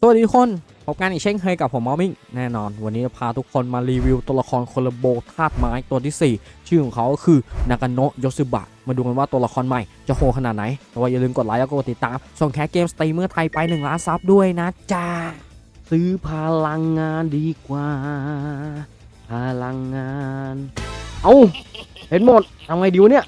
สวัสดีทุกคนพบกันอีกเช่นเคยกับผมมอมิงแน่นอน วันนี้จะพาทุกคนมารีวิวตัวละครโคลโบธาตุไม้ตัวที่ 4 ชื่อของเขาก็คือนากาโนะโยซึบะ มาดูกันว่าตัวละครใหม่จะโหขนาดไหน แต่ว่าอย่าลืมกดไลค์แล้วก็กดติดตาม ส่งแคสเกมสตรีมเมอร์ไทยไป 1 ล้านซับด้วยนะจ๊ะซื้อพลังงานดีกว่า พลังงาน เอาเห็นหมดทำไงดีวะเนี่ย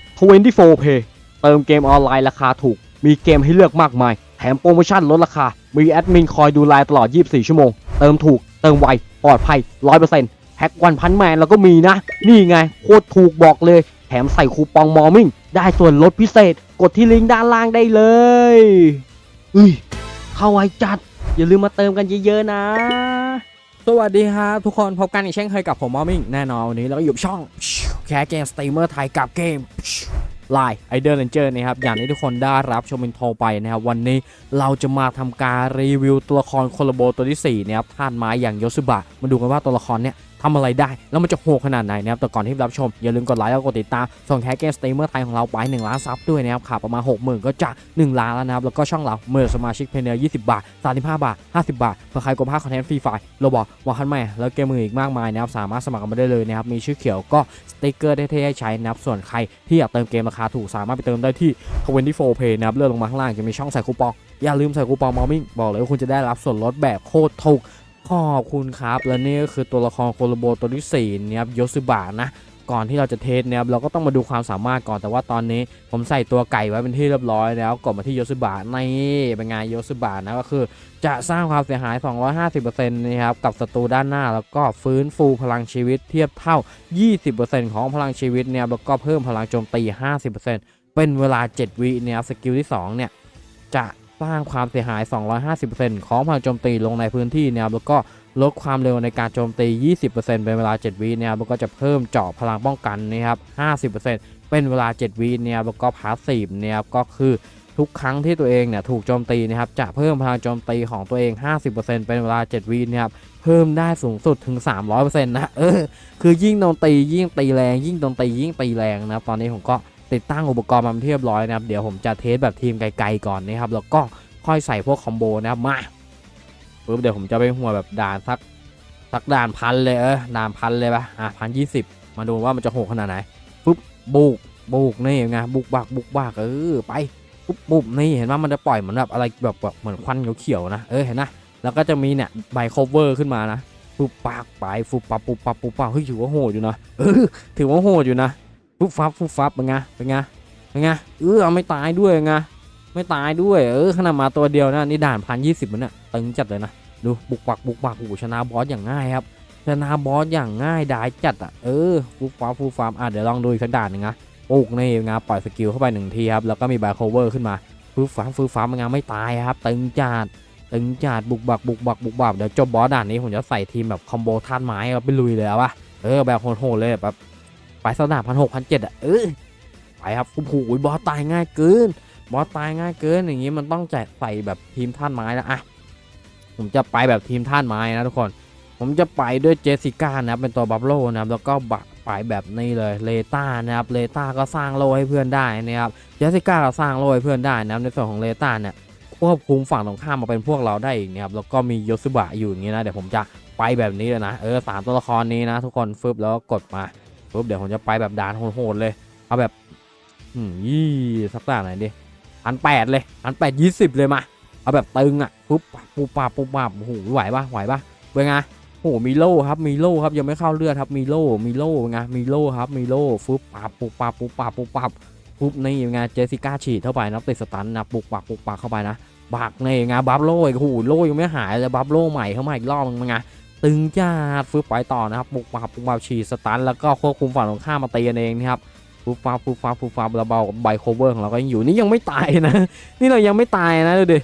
24 Pay เติมเกมออนไลน์ราคาถูก มีเกมให้เลือกมากมาย แถมโปรโมชั่นลดราคา มีแอดมินคอยดูไลน์ตลอด 24 ชั่วโมง เติมถูก เติมไว ปลอดภัย 100%แพ็กวันพันแมนแล้วก็มีนะ นี่ไง โคตรถูกบอกเลย แถมใส่คูปองมอมิ่ง ได้ส่วนลดพิเศษ กดที่ลิงก์ด้านล่างได้เลยอุ้ยเข้าไวจัด อย่าลืมมาเติมกันเยอะๆนะสวัสดีครับทุกคนพบกันอีกเช่นเคยกับผมมอมิ่งแน่นอนวันนี้เราก็อยู่ช่องแคสเกมสตรีมเมอร์ไทยกับเกม ไลน์ไอเดอร์เลนเจอร์นะครับอย่างที่ทุกคนได้รับชมอินโทรไปนะครับวันนี้เราจะมาทำการรีวิวตัวละครโคลโบตัวที่4นะครับท่านไม้อย่างโยสุบะมาดูกันว่าตัวละครเนี่ย ทำอะไรได้ แล้วมันจะโหขนาดไหนนะครับแต่ก่อนที่รับชม อย่าลืมกดไลค์แล้วกดติดตามส่งแคสเกมสตรีมเมอร์ไทยของเราไป1ล้านซับด้วยนะครับขาประมาณ60,000 ก็จะ 1 ล้านแล้วนะครับแล้วก็ช่องเราเมื่อสมาชิกเพเนีย20 บาท 35 บาท 50 บาทเพื่อใครกดภาคคอนเทนต์ฟรีไฟล์โรบอทวอลคันแม่แล้วเกมมืออีกมากมายนะครับสามารถสมัครกันมาได้เลยนะครับมีชื่อเขียวก็สติ๊กเกอร์เท่ๆให้ใช้นะครับส่วนใครที่อยากเติมเกมราคาถูกสามารถไปเติมได้ที่24 Pay นะครับเลื่อนลงมาข้างล่างจะมีช่องใส่คูปองอย่าลืมใส่คูปองมอมิ่งบอกเลยว่าคุณจะได้รับส่วนลดแบบโคตรถูก ขอบคุณครับ และนี่ก็คือตัวละครโคโลโบตัวที่4เนี่ยครับโยซึบะนะก่อนที่เราจะเทสเนี่ยครับเราก็ต้องมาดูความสามารถก่อนแต่ว่าตอนนี้ผมใส่ตัวไก่ไว้เป็นที่เรียบร้อยแล้วกดมาที่โยซึบะนี่เป็นไงโยซึบะนะก็คือ จะสร้างความเสียหาย 250%นะครับกับศัตรูด้านหน้า แล้วก็ฟื้นฟูพลังชีวิตเทียบเท่า 20%ของพลังชีวิตเนี่ยแล้วก็เพิ่มพลังโจมตี 50%เป็นเวลา 7 วิเนี่ยครับสกิลที่ 2 เนี่ยจะ สร้างความเสียหาย 250%ของพลังโจมตีลงในพื้นที่นะครับแล้วก็ลดความเร็วในการโจมตี 20%เป็นเวลา 7 วินะครับแล้วก็จะเพิ่มเจาะพลังป้องกันนะครับ 50%เป็นเวลา 7 วินะครับแล้วก็พาสซีฟนะครับก็คือทุกครั้งที่ตัวเองเนี่ยถูกโจมตีนะครับจะเพิ่มพลังโจมตีของตัวเอง 50%เป็นเวลา 7 วินะครับเพิ่มได้สูงสุดถึง 300%นะเออคือยิ่งโดนตียิ่งตีแรง ยิ่งโดนตียิ่งตีแรงนะตอนนี้ผมก็ ติดตั้งอุปกรณ์มาเป็นที่เรียบร้อยนะครับ เดี๋ยวผมจะเทสแบบทีมไกลๆก่อนนะครับ แล้วก็ค่อยใส่พวกคอมโบนะครับมาปุ๊บเดี๋ยวผมจะไปหัวแบบด่านสักสักด่านพันเลยเออด่านพันเลยปะอะพันยี่สิบมาดูว่ามันจะโหดขนาดไหนปุ๊บบุกบุกนี่ไงบุกบักบุกบักเออไปปุ๊บปุ๊บนี่เห็นว่ามันจะปล่อยเหมือนแบบอะไรแบบแบบเหมือนควันเขียวๆนะเออเห็นนะแล้วก็จะมีเนี่ยใบโคเวอร์ขึ้นมานะปุ๊บปักไปฟุบปับปุ๊บปับปุ๊บปับเฮ้ยถือว่าโหดอยู่นะเออถือว่าโหดอยู่นะ ฟุบฟับฟุบฟับเป็นไงเป็นไงเป็นไงเออไม่ตายด้วยไงไม่ตายด้วย เออขนาดมาตัวเดียวนะนี่ด่านพันยี่สิบมันเนี่ยตึงจัดเลยนะดูบุกปักบุกปักโอ้ชนะบอสอย่างง่ายครับชนะบอสอย่างง่ายได้จัดอะเออฟุบฟับฟุบฟับอะเดี๋ยวลองดูอีกสักด่านหนึ่งนะปุกนี่ไงปล่อยสกิลเข้าไปหนึ่งทีครับแล้วก็มีบาร์โคเวอร์ขึ้นมาฟุบฟับฟุบฟับเป็นไงไม่ตายครับตึงจัดตึงจัดบุกบักบุกบักบุกบักเดี๋ยวจบบอสด่านนี้ผมจะใส่ทีมแบบคอมโบท่านไม้ครับไปลุยเลยเอาปะเออแบบโหดๆเลยแบบ ไปสนามพันหกพันเจ็ดอะเออไปครับโอ้โหบอสตายง่ายเกิน บอสตายง่ายเกินอย่างนี้มันต้องแจกใส่แบบทีมท่านไม้แล้วอะผมจะไปแบบทีมท่านไม้นะทุกคน ผมจะไปด้วยเจสสิก้านะเป็นตัวบัฟโลนะแล้วก็บะไปแบบนี้เลยเลต้านะครับเลต้าก็สร้างโลให้เพื่อนได้นะครับเจสสิก้าก็สร้างโลให้เพื่อนได้นะในส่วนของเลต้าเนี่ยควบคุมฝั่งตรงข้ามมาเป็นพวกเราได้อีกนะครับแล้วก็มีโยซุบะอยู่อย่างนี้นะเดี๋ยวผมจะไปแบบนี้เลยนะเออสามตัวละครนี้นะทุกคนฟึบแล้วกดมา ปุ๊บเดี๋ยวผมจะไปแบบด่านโหดๆเลย เอาแบบอืมยี่สักด่านไหนดิพันแปดเลยพันแปดยี่สิบเลยมาเอาแบบตึงอะปุ๊บปุ๊บปั๊บปุ๊บปั๊บโอ้โหไหวปะไหวปะเป็นไงโอ้โหมีโล่ครับมีโล่ครับยังไม่เข้าเลือดครับมีโล่มีโล่เป็นไงมีโล่ครับมีโล่ฟึบปั๊บปุ๊บปั๊บปุ๊บปั๊บปุ๊บปั๊บปุ๊บนี่ไงเจสิก้าฉีดเข้าไปนะติดสตันนะปุ๊บปั๊บปุ๊บปั๊บเข้าไปนะบักนี่ไงบัฟโล่อีกโอ้โหโล่ยังไม่หายเลยบัฟโล่ใหม่เข้ามาอีกรอบนึงไง ตึงจ้าดฟึบไปต่อนะครับปุกปับปุกปับฉีดสตันแล้วก็ควบคุมฝั่งตรงข้ามมาตีกันเองนะครับปุ๊บฟับปุ๊บฟับปุ๊บฟับเราเบาใบโคเวอร์ของเราก็ยังอยู่นี่ยังไม่ตายนะ นี่เรายังไม่ตายนะดูดิ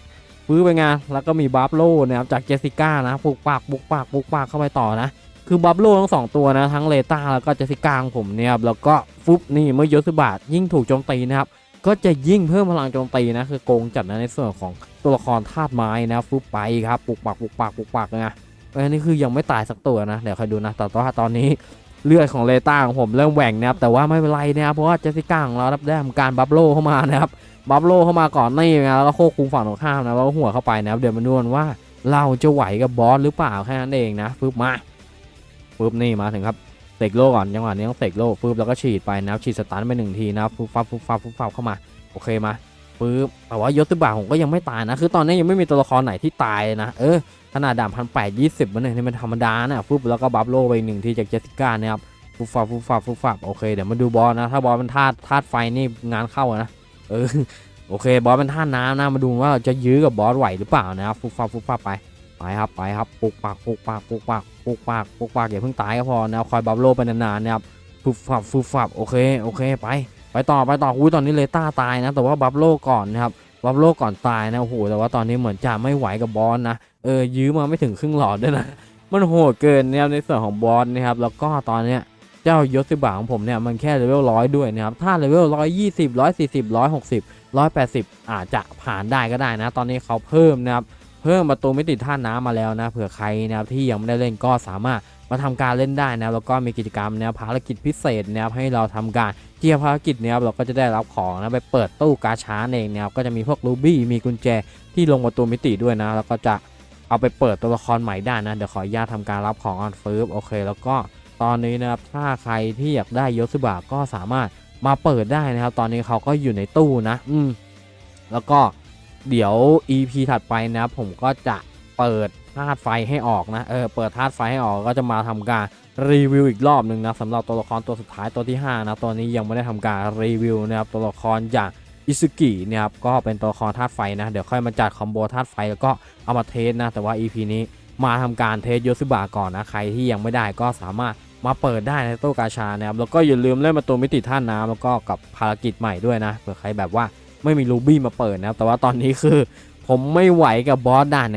ฟื้นไปงานแล้วก็มีบัฟโลนะครับจากเจสสิก้านะปุกปากปุกปากปุกปากเข้าไปต่อนะ คือบัฟโลทั้งสองตัวนะ ทั้งเลต้าแล้วก็เจสสิก้าของผมเนี่ยแล้วก็ฟุบนี่เมื่อโยสบาทยิ่งถูกโจมตีนะครับก็จะยิ่งเพิ่มพลังโจมตีนะคือโกงจัดนะในส่วนของตัวละครธาตุไม้นะฟุบไปครับปุกปากปุกปากปุกปากนะ อันนี้คือยังไม่ตายสักตัวนะ เดี๋ยวคอยดูนะ แต่ว่าตอนนี้เลือดของเลต้าของผมเริ่มแหว่งนะครับ แต่ว่าไม่เป็นไรนะครับ เพราะว่าเจสสิก้าของเราได้ทำการบัฟโลเข้ามานะครับ บัฟโลเข้ามาก่อนนี่นะแล้วก็ควบคุมฝั่งตรงข้ามนะแล้วก็หัวเข้าไปนะครับ เดี๋ยวมาดูกันว่าเราจะไหวกับบอสหรือเปล่าแค่นั้นเองนะปึ๊บมาปึ๊บนี่มาถึงครับเสกโลก่อนจังหวะนี้ต้องเสกโลปึ๊บแล้วก็ฉีดไปนะครับฉีดสตันไปหนึ่งทีนะครับปึ๊บฟับปึ๊บฟับปึ๊บฟับเข้ามาโอเคมา ปึ๊บแต่ว่ายศตุบะผมก็ยังไม่ตายนะ คือตอนนี้ยังไม่มีตัวละครไหนที่ตายนะ เออ ขนาดดาบพันแปดยี่สิบมันเนี่ยนี่มันธรรมดานะปึ๊บแล้วก็บัฟโลไปหนึ่งทีจากเจสิก้านะครับฟุบฟับฟุบฟับฟุบฟับโอเค เดี๋ยวมาดูบอสนะ ถ้าบอสเป็นธาตุธาตุไฟนี่งานเข้านะ เออ โอเค บอสเป็นธาตุน้ำนะ มาดูว่าจะยื้อกับบอสไหวหรือเปล่านะครับฟุบฟับฟุบฟับไป ไปครับ ไปครับปุกปากปุกปากปุกปากปุกปากปุกปากอย่าเพิ่งตายก็พอนะคอยบัฟโลไปนานๆนะครับฟุบฟับฟุบฟับโอเค โอเค ไป ไปต่อไปต่ออุ้ยตอนนี้เลต้าตายนะ แต่ว่าบัฟโลก่อนนะครับบัฟโลก่อนตายนะโอ้โหแต่ว่าตอนนี้เหมือนจะไม่ไหวกับบอสนะเออยื้อมาไม่ถึงครึ่งหลอดด้วยนะมันโหดเกินนะครับในส่วนของบอสนะครับแล้วก็ตอนเนี้ยเจ้ายศสิบาของผมเนี่ยมันแค่เลเวลร้อยด้วยนะครับถ้าเลเวลร้อยยี่สิบร้อยสี่สิบร้อยหกสิบร้อยแปดสิบอาจจะผ่านได้ก็ได้นะ ตอนนี้เขาเพิ่มนะครับเพิ่มประตูมิติท่าน้ำมาแล้วนะ เผื่อใครนะครับที่ยังไม่ได้เล่นก็สามารถมาทำการเล่นได้นะแล้วก็มีกิจกรรมนะครับภารกิจพิเศษนะครับให้เราทำการ เกียร์ภารกิจนะครับเราก็จะได้รับของนะไปเปิดตู้กาชาเองนะครับก็จะมีพวกรูบี้มีกุญแจที่ลงประตูมิติด้วยนะแล้วก็จะเอาไปเปิดตัวละครใหม่ได้นะเดี๋ยวขออนุญาตทำการรับของออนฟิร์โอเค แล้วก็ตอนนี้นะครับถ้าใครที่อยากได้ยศบะก็สามารถมาเปิดได้นะครับ ตอนนี้เขาก็อยู่ในตู้นะ อืมแล้วก็เดี๋ยว EP ถัดไปนะครับผมก็จะเปิดธาตุไฟให้ออกนะเออเปิดธาตุไฟให้ออกก็จะมาทำการ รีวิวอีกรอบหนึ่งนะสำหรับตัวละครตัวสุดท้ายตัวที่ 5 นะตอนนี้ยังไม่ได้ทำการรีวิวนะครับตัวละครอย่างอิซุกินะครับก็เป็นตัวละครธาตุไฟนะเดี๋ยวค่อยมาจัดคอมโบธาตุไฟแล้วก็เอามาเทสนะแต่ว่า EP นี้มาทำการเทสโยศบะก่อนนะใครที่ยังไม่ได้ก็สามารถมาเปิดได้ในตู้กาชานะครับแล้วก็อย่าลืมเล่นประตูมิติท่าน้ำแล้วก็กับภารกิจใหม่ด้วยนะเผื่อใครแบบว่าไม่มีรูบี้มาเปิดนะครับแต่ว่าตอนนี้คือผมไม่ไหวกับบอสด่าน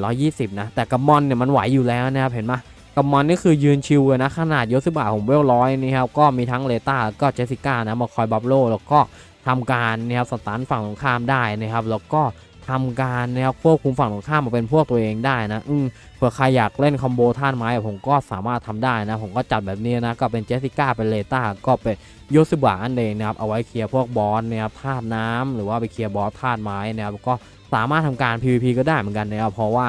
1820 นะ แต่กับมอนเนี่ยมันไหวอยู่แล้วนะครับเห็นไหม กับมอนนี่คือยืนชิวเลยนะขนาดยศบะผมเวลร้อยนี่ครับก็มีทั้งเลต้าแล้วก็เจสสิก้านะมาคอยบับโลแล้วก็ทำการนะครับสตันฝั่งตรงข้ามได้นะครับ แล้วก็ทำการนะครับควบคุมฝั่งตรงข้ามมาเป็นพวกตัวเองได้นะอืมเผื่อใครอยากเล่นคอมโบท่านไม้ผมก็สามารถทำได้นะ ผมก็จัดแบบนี้นะ ก็เป็นเจสสิก้าเป็นเลต้าก็เป็นโยซิบะอันเองนะครับ เอาไว้เคลียร์พวกบอสนะครับธาตุน้ำหรือว่าไปเคลียร์บอสธาตุไม้นะครับก็สามารถทำการ PVP ก็ได้เหมือนกันนะครับเพราะว่า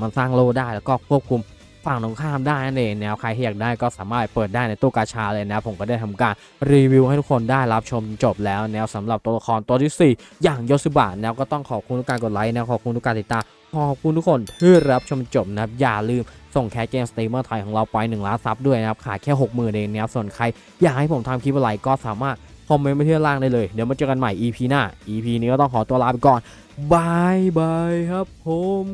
มันสร้างโลได้แล้วก็ควบคุม ฝั่งตรงข้ามได้นั่นเองนะครับใครที่อยากได้ก็สามารถเปิดได้ในตู้กาชาเลยนะ ผมก็ได้ทำการรีวิวให้ทุกคนได้รับชมจบแล้วนะสำหรับตัวละครตัวที่สี่อย่างโยซิบะนะก็ต้องขอบคุณทุกการกดไลค์นะขอบคุณทุกการติดตามขอบคุณทุกคนที่รับชมจบนะครับอย่าลืมส่งแคสเกมสตรีมเมอร์ไทยของเราไป1ล้านซับด้วยนะครับขายแค่6 0,000เองนะครับส่วนใครอยากให้ผมทำคลิปอะไรก็สามารถคอมเมนต์ไว้ที่ล่างได้เลย เดี๋ยวมาเจอกันใหม่ EP หน้า EP นี้ก็ต้องขอตัวลาไปก่อนบายบายครับผม